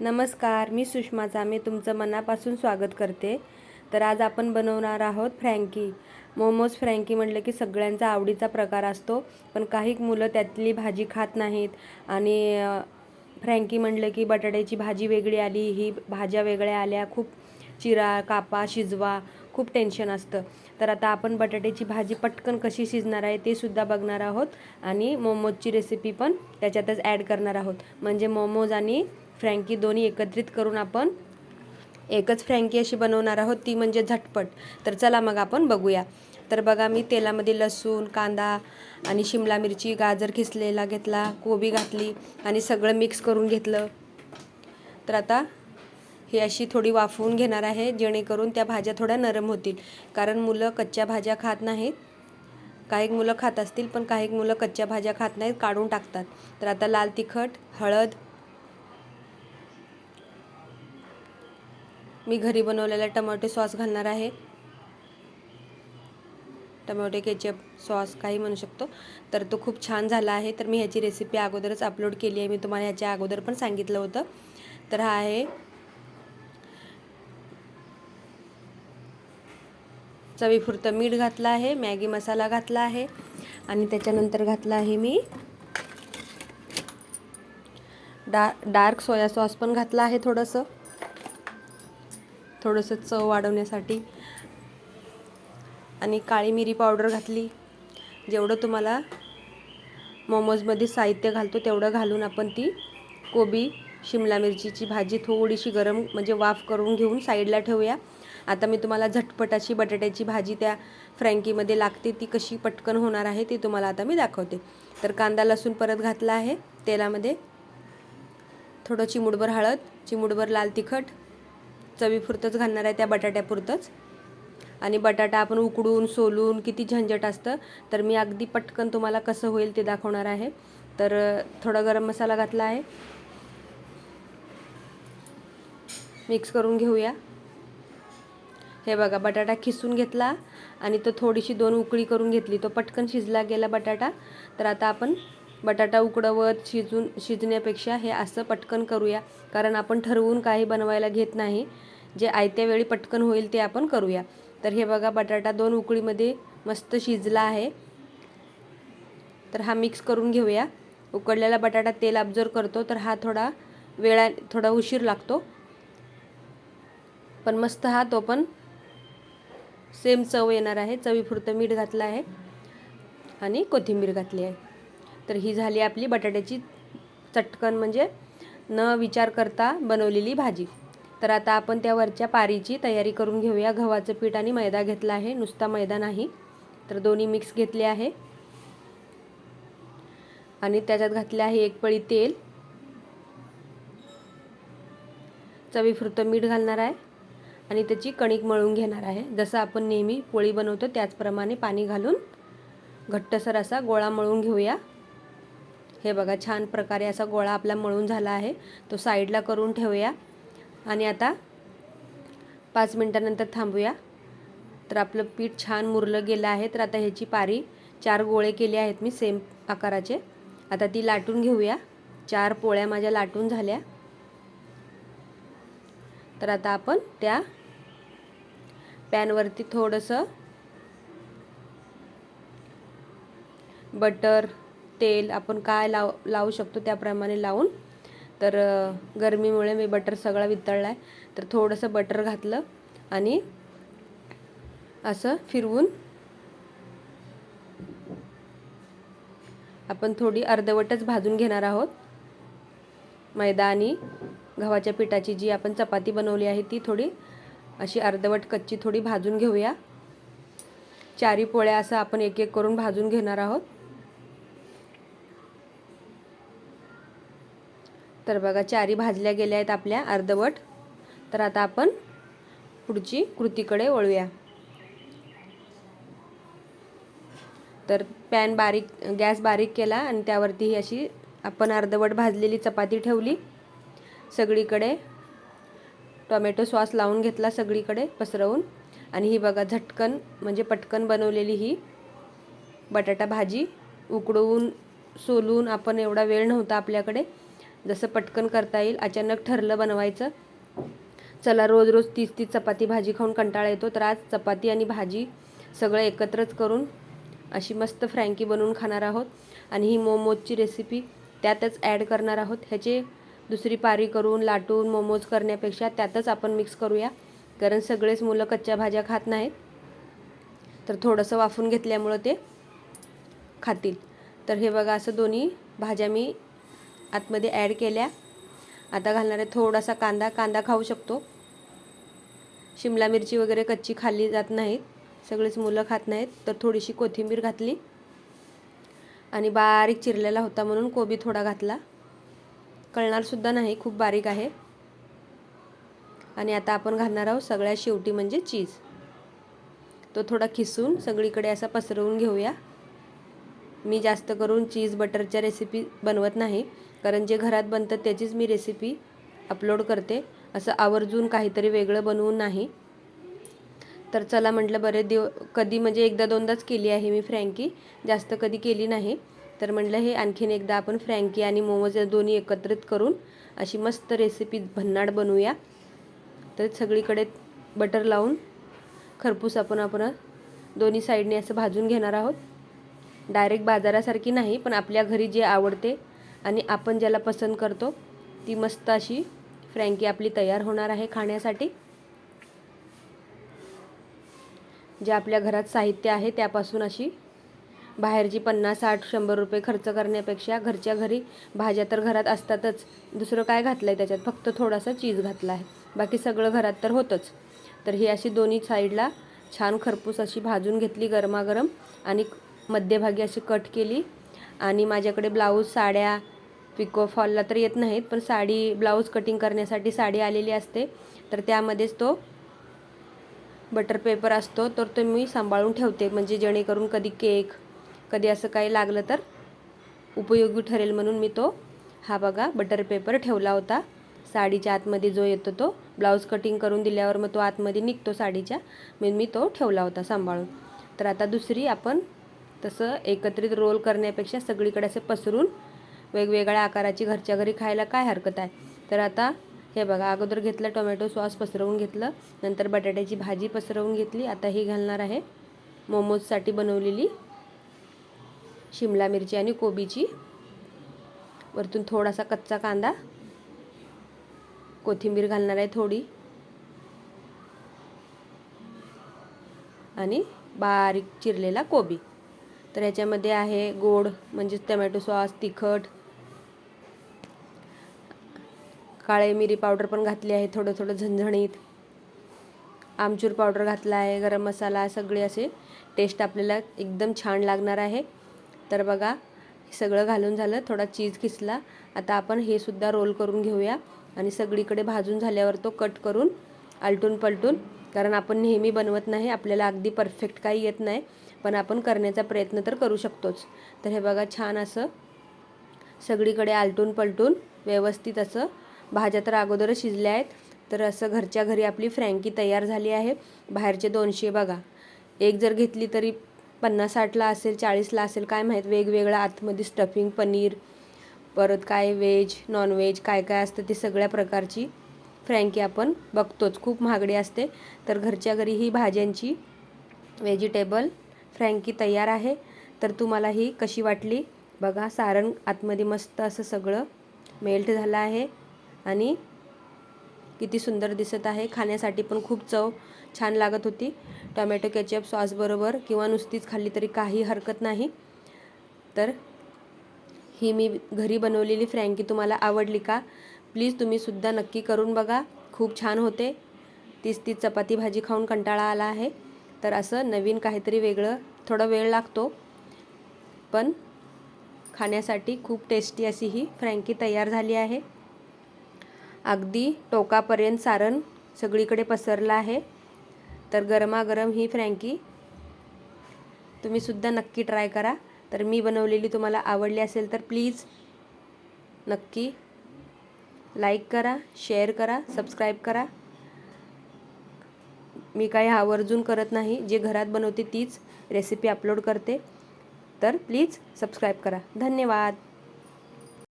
नमस्कार मी सुषमा जामे तुमचं मनापासून स्वागत करते. तर आज आपण बनवणार आहोत फ्रँकी. मोमोज फ्रँकी म्हटलं की सगळ्यांचा आवडीचा प्रकार असतो पण काही मुलं त्यातली भाजी खात नाहीत आणि फ्रँकी म्हटलं की बटाट्याची भाजी वेगळी आली ही भाज्या वेगळ्या आल्या खूप चिरा कापा शिजवा खूप टेन्शन असतं. तर आता आपण बटाट्याची भाजी पटकन कशी शिजणार आहे ते सुद्धा बघणार आहोत आणि मोमोजची रेसिपी पण त्याच्यातच ॲड करणार आहोत. म्हणजे मोमोज आणि फ्रँकी दोन्ही एकत्रित करून आपण एकच फ्रँकी अशी बनवणार आहोत ती म्हणजे झटपट. तर चला मग आपण बघूया. तर बघा मी तेलामध्ये लसूण कांदा आणि शिमला मिरची गाजर खिसलेला घेतला कोबी घातली आणि सगळं मिक्स करून घेतलं. तर आता ही अशी थोडी वाफवून घेणार आहे जेणेकरून त्या भाज्या थोड्या नरम होतील. कारण मुलं कच्च्या भाज्या खात नाहीत. काही मुलं खात असतील पण काही मुलं कच्च्या भाज्या खात नाहीत काढून टाकतात. तर आता लाल तिखट हळद मी घरी बनवलेला टमाटे सॉस घालणार आहे. टमॅटो केचप सॉस काही म्हणू शकतो. तर तो खूप छान झाला आहे. तर मी ह्याची रेसिपी अगोदरच अपलोड केली आहे. मी तुम्हाला ह्याच्या अगोदर पण सांगितलं होतं. तर हा आहे चवीपुरतं मीठ घातलं आहे. मॅगी मसाला घातला आहे. आणि त्याच्यानंतर घातला आहे मी डा डार्क सोया सॉस पण घातला आहे थोडंसं. थोडंसं चव वाढवण्यासाठी. आणि काळी मिरी पावडर घातली. जेवढं तुम्हाला मोमोजमध्ये साहित्य घालतो तेवढं घालून आपण ती कोबी शिमला मिरचीची भाजी थोडीशी गरम म्हणजे वाफ करून घेऊन साईडला ठेवूया. आता मी तुम्हाला झटपट अशी बटाट्याची भाजी त्या फ्रँकीमध्ये लागते ती कशी पटकन होणार आहे ती तुम्हाला आता मी दाखवते. तर कांदा लसूण परत घातला आहे. तेलामध्ये थोडं चिमुडभर हळद चिमुडभर लाल तिखट चवीपुरतंच घालणार आहे त्या बटाट्यापुरतंच. आणि बटाटा आपण उकडून सोलून किती झंझट असतं तर मी अगदी पटकन तुम्हाला कसं होईल ते दाखवणार आहे. तर थोडा गरम मसाला घातला आहे. मिक्स करून घेऊया. हे बघा बटाटा खिसून घेतला आणि तो थोडीशी दोन उकळी करून घेतली. तो पटकन शिजला गेला बटाटा. तर आता आपण बटाटा उकडवत शिजून शिजण्यापेक्षा हे असं पटकन करूया. कारण आपण ठरवून काही बनवायला घेत नाही. जे आयत्या वेळी पटकन होईल ते आपण करूया. तर हे बघा बटाटा दोन उकळीमध्ये मस्त शिजला आहे. तर हा मिक्स करून घेऊया. उकडलेला बटाटा तेल अब्झर्व करतो तर हा थोडा वेळा थोडा उशीर लागतो. पण मस्त हा तो पण सेम चव येणार आहे. चवीपुरतं मीठ घातलं आहे आणि कोथिंबीर घातली आहे. तर ही झाली आपली बटाट्याची चटकन म्हणजे न विचार करता बनवलेली भाजी. तर आता आपण त्या वरच्या पारीची तयारी करून घेऊया. गव्हाचं पीठ आणि मैदा घेतला आहे. नुसता मैदा नाही तर दोन्ही मिक्स घेतले आहे. आणि त्याच्यात घातले आहे एक पळी तेल. चवीपुरतं मीठ घालणार आहे. आणि त्याची कणिक मळून घेणार आहे. जसं आपण नेहमी पोळी बनवतो त्याचप्रमाणे पाणी घालून घट्टसर असा गोळा मळून घेऊया. हे बघा छान प्रकारे असा गोळा आपला मळून झाला आहे. तो साईडला करून ठेवूया. आणि आता पाच मिनटानंतर थांबूया. तर आपलं पीठ छान मुरलं गेलं आहे. तर आता ह्याची पारी चार गोळे केले आहेत मी सेम आकाराचे. आता ती लाटून घेऊया. चार पोळ्या माझ्या लाटून झाल्या. तर आता आपण त्या पॅनवरती थोडंसं बटर तेल आपण काय लाव लावू शकतो त्याप्रमाणे लावून. तर गरमीमुळे मी बटर सगळा वितळला आहे तर थोडंसं बटर घातलं आणि असं फिरवून आपण थोडी अर्धवटच भाजून घेणार आहोत. मैदा आणि गव्हाच्या पिठाची जी आपण चपाती बनवली आहे ती थोडी अशी अर्धवट कच्ची थोडी भाजून घेऊया. चारी पोळ्या असं आपण एक एक करून भाजून घेणार आहोत. तर बघा चारी भाजल्या गेल्या आहेत आपल्या अर्धवट. तर आता आपण पुढची कृतीकडे वळूया. तर पॅन बारीक गॅस बारीक केला आणि त्यावरती ही अशी आपण अर्धवट भाजलेली चपाती ठेवली. सगळीकडे टोमॅटो सॉस लावून घेतला सगळीकडे पसरवून. आणि ही बघा झटकन म्हणजे पटकन बनवलेली ही बटाटा भाजी उकडवून सोलून आपण एवढा वेळ नव्हता आपल्याकडे. जसं पटकन करता येईल अचानक ठरलं बनवायचं. चला रोज रोज तीस तीस चपाती भाजी खाऊन कंटाळा येतो. तर आज चपाती आणि भाजी सगळं एकत्रच करून अशी मस्त फ्रँकी बनवून खाणार आहोत. आणि ही मोमोजची रेसिपी त्यातच ॲड करणार आहोत. ह्याचे दुसरी पारी करून लाटून मोमोज करण्यापेक्षा त्यातच आपण मिक्स करूया. कारण सगळेच मुलं कच्च्या भाज्या खात नाहीत. तर थोडंसं वाफून घेतल्यामुळं ते खातील. तर हे बघा असं दोन्ही भाज्या मी आतमध्ये ॲड केल्या. आता घालणार आहे थोडासा कांदा कांदा खाऊ शकतो. शिमला मिरची वगैरे कच्ची खाल्ली जात नाहीत. सगळीच मुलं खात नाहीत तर थोडीशी कोथिंबीर घातली. आणि बारीक चिरलेला होता म्हणून कोबी थोडा घातला. कळणारसुद्धा नाही खूप बारीक आहे. आणि आता आपण घालणार आहोत सगळ्या शेवटी म्हणजे चीज तो थोडा खिसून सगळीकडे असा पसरवून घेऊया. मी जास्त करून चीज बटरच्या रेसिपी बनवत नाही. कारण जे घरात बनतात त्याचीच मी रेसिपी अपलोड करते. असं आवर्जून काहीतरी वेगळं बनवून नाही. तर चला म्हटलं बरेच दिव कधी म्हणजे एकदा दोनदाच केली आहे मी फ्रँकी. जास्त कधी केली नाही. तर म्हटलं हे आणखीन एकदा आपण फ्रँकी आणि मोमोज या दोन्ही एकत्रित करून अशी मस्त रेसिपी भन्नाट बनवूया. तर सगळीकडे बटर लावून खरपूस आपण आपण दोन्ही साईडने असं भाजून घेणार आहोत. डायरेक्ट बाजारासारखी नाही पण आपल्या घरी जे आवडते आणि आपण ज्याला पसंत करतो ती मस्त अशी फ्रँकी आपली तयार होणार आहे खाण्यासाठी. जे आपल्या घरात साहित्य आहे त्यापासून अशी बाहेरची पन्नास साठ शंभर रुपये खर्च करण्यापेक्षा घरच्या घरी भाज्या तर घरात असतातच. दुसरं काय घातलं आहे त्याच्यात? फक्त थोडासा चीज घातला आहे. बाकी सगळं घरात तर होतंच. तर ही अशी दोन्ही साईडला छान खरपूस अशी भाजून घेतली गरमागरम आणि मध्यभागी अशी कट केली. आणि माझ्याकडे ब्लाऊज साड्या पिको फॉलला तर येत नाहीत पण साडी ब्लाऊज कटिंग करण्यासाठी साडी आलेली असते. तर त्यामध्येच तो बटर पेपर असतो तर तो मी सांभाळून ठेवते. म्हणजे जेणेकरून कधी केक कधी असं काही लागलं तर उपयोगी ठरेल म्हणून मी तो हा बघा बटर पेपर ठेवला होता. साडीच्या आतमध्ये जो येतो तो ब्लाऊज कटिंग करून दिल्यावर मग तो आतमध्ये निघतो साडीच्या. मी मी तो ठेवला होता सांभाळून. तर आता दुसरी आपण तसं एकत्रित रोल करण्यापेक्षा सगळीकडे असे पसरून वेगवेगळ्या आकाराची घरच्या घरी खायला काय हरकत आहे? तर आता हे बघा अगोदर घेतलं टोमॅटो सॉस पसरवून घेतलं नंतर बटाट्याची भाजी पसरवून घेतली. आता ही घालणार आहे मोमोजसाठी बनवलेली शिमला मिरची आणि कोबीची. वरतून थोडासा कच्चा कांदा कोथिंबीर घालणार आहे थोडी. आणि बारीक चिरलेला कोबी. तर याच्यामध्ये आहे गोड म्हणजेच टमॅटो सॉस तिखट काळे मिरी पावडर पण घातली आहे थोडं थोडं झणझणीत. आमचूर पावडर घातला आहे गरम मसाला सगळे असे टेस्ट आपल्याला एकदम छान लागणार आहे. तर बघा सगळं घालून झालं थोडा चीज किसला. आता आपण हे सुद्धा रोल करून घेऊया. आणि सगळीकडे भाजून झाल्यावर तो कट करून आलटून पलटून कारण आपण नेहमी बनवत नाही आपल्याला अगदी परफेक्ट काही येत नाही पण आपण करण्याचा प्रयत्न तर करू शकतोच. तर हे बघा छान असं सगळीकडे आलटून पलटून व्यवस्थित असं भाज्या तर अगोदरच शिजल्या आहेत. तर असं घरच्या घरी आपली फ्रँकी तयार झाली आहे. बाहेरचे दोनशे बघा. एक जर घेतली तरी पन्नास साठला असेल चाळीसला असेल काय माहीत वेगवेगळं आतमध्ये स्टफिंग पनीर परत काय व्हेज नॉनव्हेज काय काय असतं ते सगळ्या प्रकारची फ्रँकी आपण बघतोच. खूप महागडी असते. तर घरच्या घरी ही भाज्यांची व्हेजिटेबल फ्रँकी तयार आहे. तर तुम्हाला ही कशी वाटली? बघा सारण आतमध्ये मस्त असं सगळं मेल्ट झालं आहे. आणि किती सुंदर दिसत आहे. खाण्यासाठी पण खूप चव छान लागत होती. टोमॅटो केचप सॉसबरोबर किंवा नुसतीच खाल्ली तरी काही हरकत नाही. तर ही मी घरी बनवलेली फ्रँकी तुम्हाला आवडली का? प्लीज तुम्हीसुद्धा नक्की करून बघा. खूप छान होते. तीच तीच चपाती भाजी खाऊन कंटाळा आला आहे. तर असं नवीन काहीतरी वेगळं थोडा वेळ लागतो. पण खाण्यासाठी खूप टेस्टी अशी ही फ्रँकी तयार झाली आहे. अगदी टोकापर्यंत सारण सगळीकडे पसरलं आहे. तर गरमागरम ही फ्रँकी तुम्हीसुद्धा नक्की ट्राय करा. तर मी बनवलेली तुम्हाला आवडली असेल तर प्लीज नक्की लाईक करा शेअर करा सबस्क्राईब करा. मी काही आवर्जून करत नाही जे घरात बनवते तीच रेसिपी अपलोड करते. तर प्लीज सबस्क्राईब करा. धन्यवाद.